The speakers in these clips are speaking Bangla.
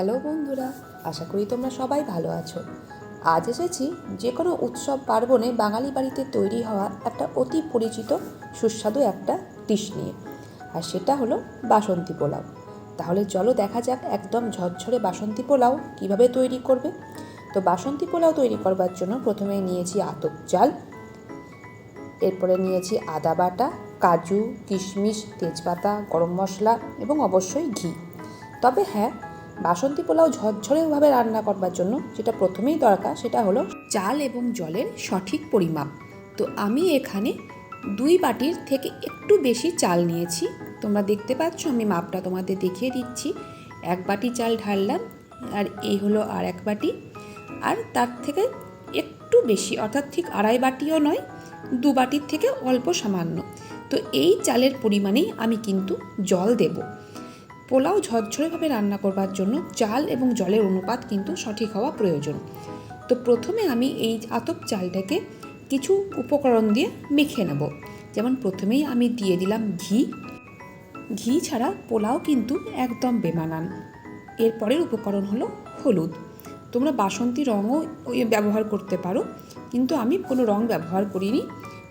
হ্যালো বন্ধুরা, আশা করি তোমরা সবাই ভালো আছো। আজ এসেছি যে কোনো উৎসব পার্বণে বাঙালি বাড়িতে তৈরি হওয়া একটা অতি পরিচিত সুস্বাদু একটা ডিশ নিয়ে। আর সেটা হলো বাসন্তী পোলাও। তাহলে চলো দেখা যাক একদম ঝরঝরে বাসন্তী পোলাও কীভাবে তৈরি করবে। তো বাসন্তী পোলাও তৈরি করবার জন্য প্রথমে নিয়েছি আতপ চাল, এরপরে নিয়েছি আদা বাটা, কাজু, কিশমিশ, তেজপাতা, গরম মশলা এবং অবশ্যই ঘি। তবে হ্যাঁ বাসন্তী পোলাও ঝরঝরেভাবে রান্না করবার জন্য যেটা প্রথমেই দরকার সেটা হলো চাল এবং জলের সঠিক পরিমাপ। তো আমি এখানে দুই বাটির থেকে একটু বেশি চাল নিয়েছি। তোমরা দেখতে পাচ্ছ আমি মাপটা তোমাদের দেখিয়ে দিচ্ছি। এক বাটি চাল ঢাললাম আর এই হলো আর এক বাটি। আর তার থেকে একটু বেশি, অর্থাৎ ঠিক আড়াই বাটিও নয়, দু বাটির থেকে অল্প সামান্য। তো এই চালের পরিমাণেই আমি কিন্তু জল দেবো। পোলাও ঝরঝরেভাবে রান্না করবার জন্য চাল এবং জলের অনুপাত কিন্তু সঠিক হওয়া প্রয়োজন। তো প্রথমে আমি এই আতপ চালটাকে কিছু উপকরণ দিয়ে মেখে নেব। যেমন প্রথমেই আমি দিয়ে দিলাম ঘি। ঘি ছাড়া পোলাও কিন্তু একদম বেমানান। এরপরের উপকরণ হলো হলুদ। তোমরা বাসন্তী রঙও ব্যবহার করতে পারো, কিন্তু আমি কোনো রং ব্যবহার করিনি,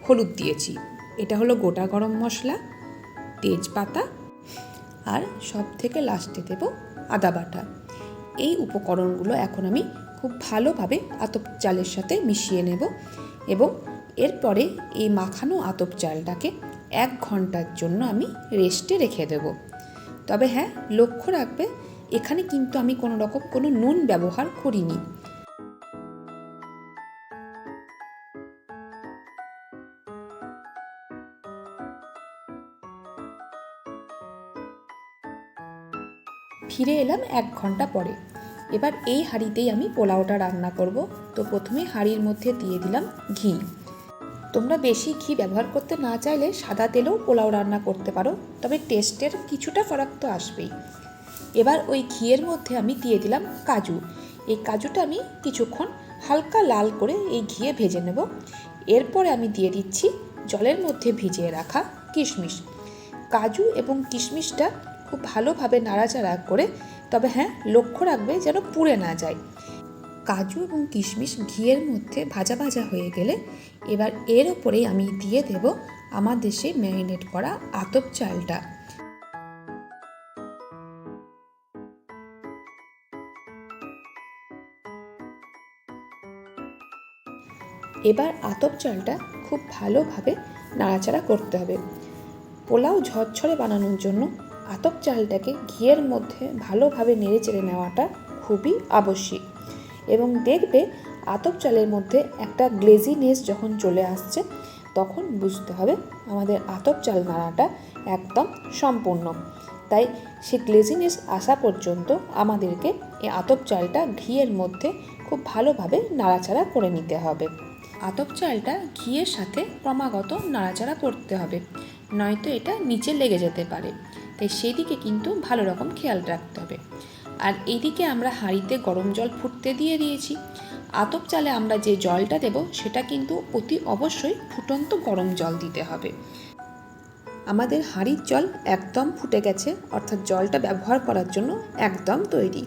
হলুদ দিয়েছি। এটা হলো গোটা গরম মশলা, তেজপাতা আর সব থেকে লাস্টে দেব আদা বাটা। এই উপকরণগুলো এখন আমি খুব ভালোভাবে আতপ চালের সাথে মিশিয়ে নেব এবং এরপরে এই মাখানো আতপ চালটাকে এক ঘণ্টার জন্য আমি রেস্টে রেখে দেব। তবে হ্যাঁ লক্ষ্য রাখবে, এখানে কিন্তু আমি কোনো রকম কোনো নুন ব্যবহার করিনি। ফিরে এলাম এক ঘণ্টা পরে। এবার এই হাঁড়িতেই আমি পোলাওটা রান্না করব। তো প্রথমে হাঁড়ির মধ্যে দিয়ে দিলাম ঘি। তোমরা বেশি ঘি ব্যবহার করতে না চাইলে সাদা তেলেও পোলাও রান্না করতে পারো, তবে টেস্টের কিছুটা ফারাক তো আসবেই। এবার ওই ঘিয়ের মধ্যে আমি দিয়ে দিলাম কাজু। এই কাজুটা আমি কিছুক্ষণ হালকা লাল করে এই ঘিয়ে ভেজে নেব। এরপরে আমি দিয়ে দিচ্ছি জলের মধ্যে ভিজিয়ে রাখা কিশমিশ। কাজু এবং কিশমিশটা খুব ভালোভাবে নাড়াচাড়া করে, তবে হ্যাঁ লক্ষ্য রাখবে যেন পুড়ে না যায়। কাজু এবং কিশমিশ ঘিয়ের মধ্যে ভাজা ভাজা হয়ে গেলে এবার এর ওপরেই আমি দিয়ে দেব আমার দেশে ম্যারিনেট করা আতপ চালটা। এবার আতপ চালটা খুব ভালোভাবে নাড়াচাড়া করতে হবে। পোলাও ঝরঝরে বানানোর জন্য আতপ চালটাকে ঘিয়ের মধ্যে ভালোভাবে নেড়ে চেড়ে নেওয়াটা খুবই আবশ্যিক। এবং দেখবে আতপ চালের মধ্যে একটা গ্লেজিনেস যখন চলে আসছে, তখন বুঝতে হবে আমাদের আতপ চাল নাড়াটা একদম সম্পূর্ণ। তাই সে গ্লেজিনেস আসা পর্যন্ত আমাদেরকে এই আতপ চালটা ঘিয়ের মধ্যে খুব ভালোভাবে নাড়াচাড়া করে নিতে হবে। আতপ চালটা ঘিয়ের সাথে ক্রমাগত নাড়াচাড়া করতে হবে, নয়তো এটা নিচে লেগে যেতে পারে। তাই সেদিকে কিন্তু ভালো রকম খেয়াল রাখতে হবে। আর এইদিকে আমরা হাঁড়িতে গরম জল ফুটতে দিয়ে দিয়েছি। আতপ চালে আমরা যে জলটা দেব, সেটা কিন্তু অতি অবশ্যই ফুটন্ত গরম জল দিতে হবে। আমাদের হাঁড়ির জল একদম ফুটে গেছে, অর্থাৎ জলটা ব্যবহার করার জন্য একদম তৈরি।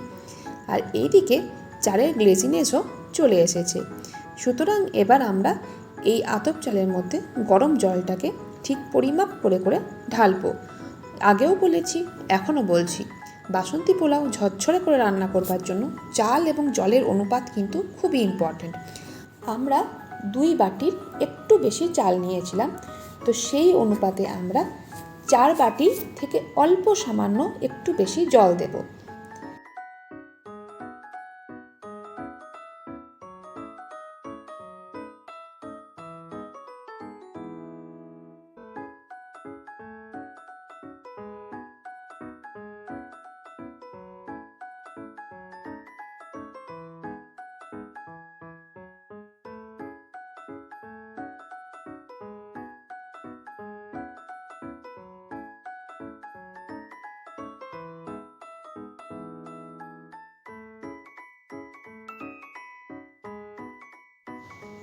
আর এইদিকে চালের গ্লেজিনেসও চলে এসেছে। সুতরাং এবার আমরা এই আতপ চালের মধ্যে গরম জলটাকে ঠিক পরিমাপ করে করে ঢালবো। আগেও বলেছি, এখনও বলছি। বাসন্তী পোলাও ঝরঝরে করে রান্না করবার জন্য চাল এবং জলের অনুপাত কিন্তু খুবই ইম্পর্টেন্ট আমরা দুই বাটির একটু বেশি চাল নিয়েছিলাম, তো সেই অনুপাতে আমরা চার বাটি থেকে অল্প সামান্য একটু বেশি জল দেব।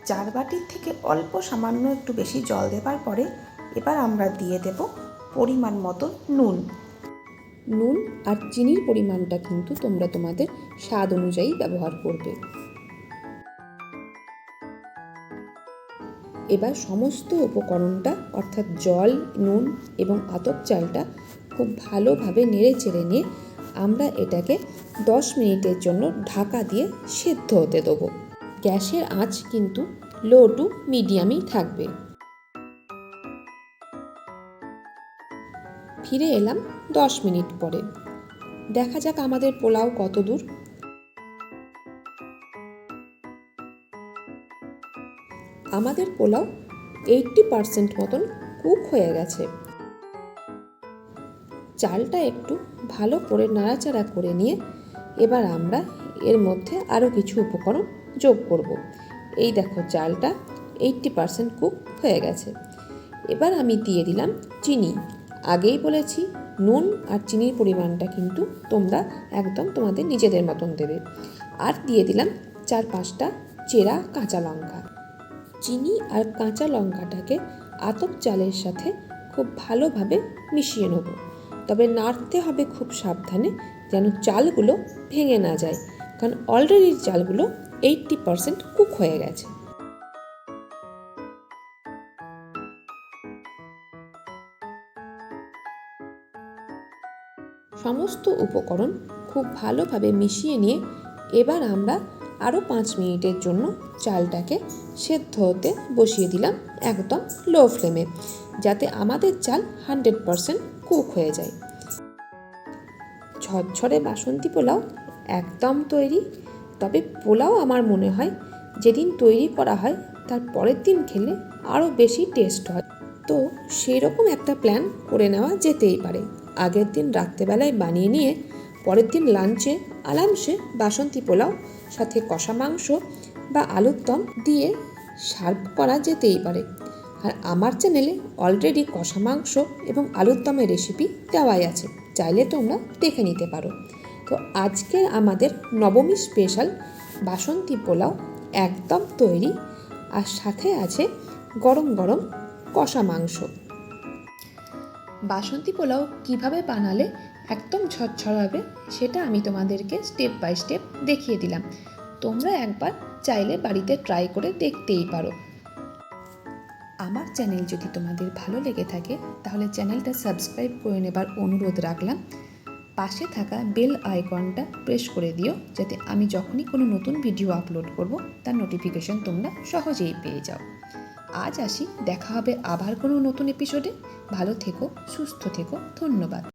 চার বাটির থেকে অল্প সামান্য একটু বেশি জল দেবার পরে এবার আমরা দিয়ে দেব পরিমাণ মতো নুন। নুন আর চিনির পরিমাণটা কিন্তু তোমরা তোমাদের স্বাদ অনুযায়ী ব্যবহার করবে। এবার সমস্ত উপকরণটা অর্থাৎ জল, নুন এবং আতপ চালটা খুব ভালোভাবে নেড়ে চেড়ে নিয়ে আমরা এটাকে দশ মিনিটের জন্য ঢাকা দিয়ে সেদ্ধ হতে দেবো। গ্যাসের আঁচ কিন্তু লো টু মিডিয়ামই থাকবে। ফিরে এলাম দশ মিনিট পরে। দেখা যাক আমাদের পোলাও কত দূর। আমাদের পোলাও এইটটি পারসেন্ট মতন কুক হয়ে গেছে। চালটা একটু ভালো করে নাড়াচাড়া করে নিয়ে এবার আমরা এর মধ্যে আরও কিছু উপকরণ যোগ করব। এই দেখো চালটা এইটটি পারসেন্ট কুক হয়ে গেছে। এবার আমি দিয়ে দিলাম চিনি। আগেই বলেছি, নুন আর চিনির পরিমাণটা কিন্তু তোমরা একদম তোমাদের নিজেদের মতন দেবে। আর দিয়ে দিলাম চার পাঁচটা চেরা কাঁচা লঙ্কা। চিনি আর কাঁচা লঙ্কাটাকে আতপ চালের সাথে খুব ভালোভাবে মিশিয়ে নেব। তবে নাড়তে হবে খুব সাবধানে যেন চালগুলো ভেঙে না যায়। কারণ অলরেডি চালগুলো এইটটি পারসেন্ট কুক হয়ে গেছে। সমস্ত উপকরণ খুব ভালোভাবে মিশিয়ে নিয়ে এবার আমরা আরও পাঁচ মিনিটের জন্য চালটাকে সেদ্ধ হতে বসিয়ে দিলাম একদম লো ফ্লেমে যাতে আমাদের চাল হান্ড্রেড পারসেন্ট কুক হয়ে যায়। ঝরঝরে বাসন্তী পোলাও একদম তৈরি তবে পোলাও আমার মনে হয় যেদিন তৈরি করা হয়, তার পরের দিন খেলে আরও বেশি টেস্ট হয়। তো সেই রকম একটা প্ল্যান করে নেওয়া যেতেই পারে। আগের দিন রাত্রেবেলায় বানিয়ে নিয়ে পরের দিন লাঞ্চে আরামসে বাসন্তী পোলাও, সাথে কষা মাংস বা আলুর দম দিয়ে সার্ভ করা যেতেই পারে। আর আমার চ্যানেলে অলরেডি কষা মাংস এবং আলুর দমের রেসিপি দেওয়াই আছে। চাইলে তোমরা দেখে নিতে পারো। আজকের আমাদের নবমী স্পেশাল বাসন্তী পোলাও একদম তৈরি আর সাথে আছে গরম গরম কষা মাংস। বাসন্তী পোলাও কীভাবে বানালে একদম ঝরঝর হবে সেটা আমি তোমাদেরকে স্টেপ বাই স্টেপ দেখিয়ে দিলাম। তোমরা একবার চাইলে বাড়িতে ট্রাই করে দেখতেই পারো। আমার চ্যানেল যদি তোমাদের ভালো লেগে থাকে তাহলে চ্যানেলটা সাবস্ক্রাইব করে নেবার অনুরোধ রাখলাম। পাশে থাকা বেল আইকনটা প্রেস করে দিও যাতে আমি যখনই কোনো নতুন ভিডিও আপলোড করব, তার নোটিফিকেশন তোমরা সহজেই পেয়ে যাও। আজ আসি, দেখা হবে আবার কোনো নতুন এপিসোডে ভালো থেকো, সুস্থ থেকো, ধন্যবাদ।